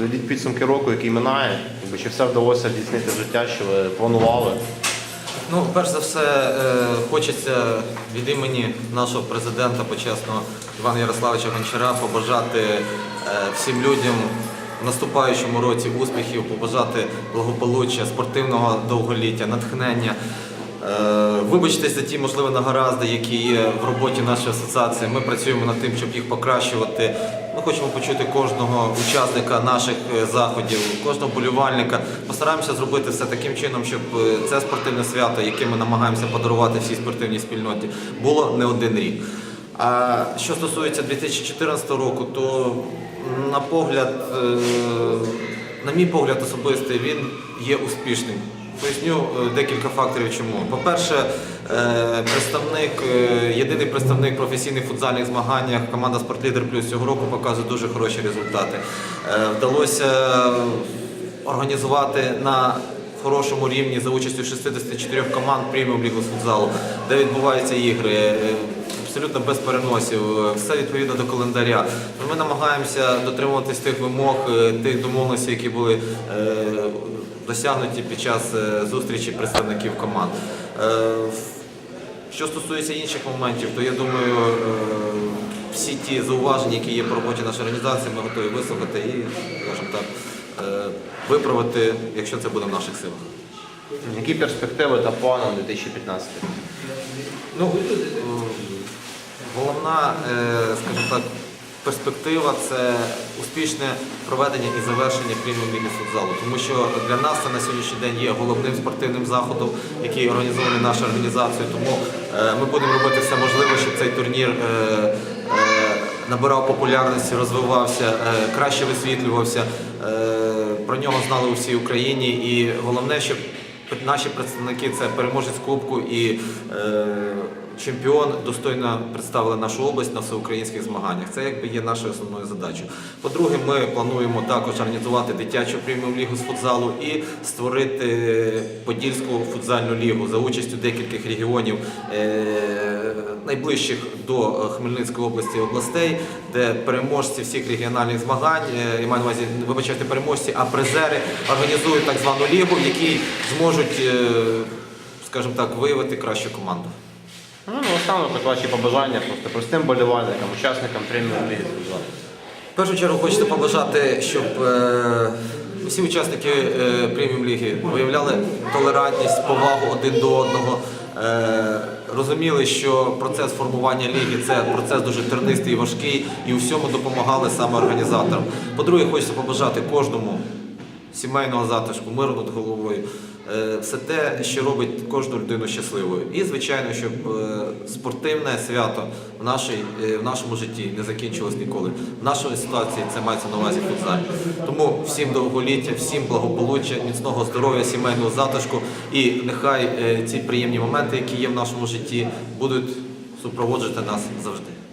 Ведіть підсумки року, який минає, чи все вдалося здійснити життя, що ви планували. Ну, перш за все, е, хочеться від імені нашого президента почесного Івана Ярославовича Гончара побажати е, всім людям в наступаючому році успіхів, побажати благополуччя, спортивного довголіття, натхнення. Е, Вибачтесь за ті, можливо, нагаразди, які є в роботі нашої асоціації. Ми працюємо над тим, щоб їх покращувати. Ми хочемо почути кожного учасника наших е, заходів, кожного болівальника. Постараємося зробити все таким чином, щоб е, це спортивне свято, яке ми намагаємося подарувати всій спортивній спільноті, було не один рік. А що стосується 2014 року, то на погляд, на мій погляд особистий, він є успішним. Поясню е, декілька факторів чому. По-перше, е, представник, е, єдиний представник професійних футзальних змаганнях команда Спортлідер Плюс цього року показує дуже хороші результати. Вдалося організувати на хорошому рівні за участю 64 команд преміум лігу з футзалу, де відбуваються ігри. Абсолютно без переносів, все відповідно до календаря. Ми намагаємося дотримуватись тих вимог, тих домовленостей, які були досягнуті під час е, зустрічі представників команд. Е, Що стосується інших моментів, то я думаю, е, всі ті зауваження, які є по роботі нашої організації, ми готові вислухати і, скажімо так, виправити, якщо це буде в наших силах. Які перспективи та плани на 2015? Ну, головна, скажімо так, перспектива це успішне проведення і завершення преміум футзалу. Тому що для нас це на сьогоднішній день є головним спортивним заходом, який організований нашою організацією. Тому е, ми будемо робити все можливе, щоб цей турнір е, е, набирав популярності, розвивався, краще висвітлювався. Про нього знали у всій Україні. І головне, щоб Наші представники це переможець Кубку і чемпіон достойно представили нашу область на всеукраїнських змаганнях. Це якби є нашою основною задачею. По-друге, ми плануємо також організувати дитячу преміум лігу з футзалу і створити Подільську футзальну лігу за участю декількох регіонів е, найближчих до Хмельницької області областей, де переможці всіх регіональних змагань, е, я маю на увазі, вибачайте, переможці, а призери організують так звану лігу, в якій зможуть, е, скажімо так, виявити кращу команду. Ну, останок от ваші побажання просто простим болівальникам, учасникам преміум ліги. В першу чергу хочеться побажати, щоб е, всі учасники е, преміум ліги виявляли толерантність, повагу один до одного. Е, розуміли, що процес формування ліги це процес дуже тернистий і важкий, і у всьому допомагали саме організаторам. По-друге, хочеться побажати кожному сімейного затишку, миру над головою. Е, Все те, що робить кожну людину щасливою. І, звичайно, щоб е, спортивне свято в, нашій, е, в нашому житті не закінчилось ніколи. В нашій ситуації це мається на увазі футзаль. Тому всім довголіття, всім благополуччя, міцного здоров'я, сімейного затишку. І нехай ці приємні моменти, які є в нашому житті, будуть супроводжувати нас завжди.